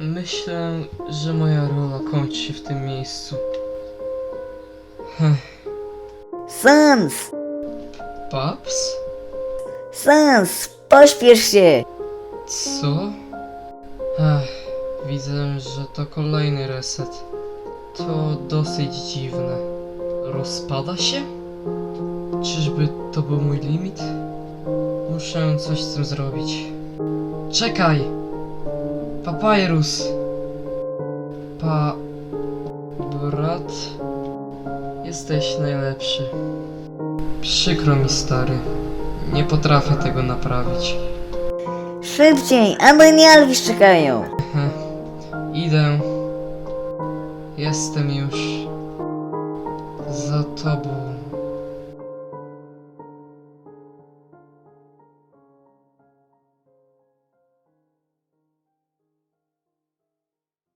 Myślę, że moja rola kończy się w tym miejscu. Sans! Paps? Sans! Pośpiesz się! Co? Ech, widzę, że to kolejny reset. To dosyć dziwne. Rozpada się? Czyżby to był mój limit? Muszę coś z tym zrobić. Czekaj! Papyrus! Pa... Brat... Jesteś najlepszy. Przykro mi, stary. Nie potrafię tego naprawić. Szybciej! I Alvis czekają! Idę. Jestem już za tobą.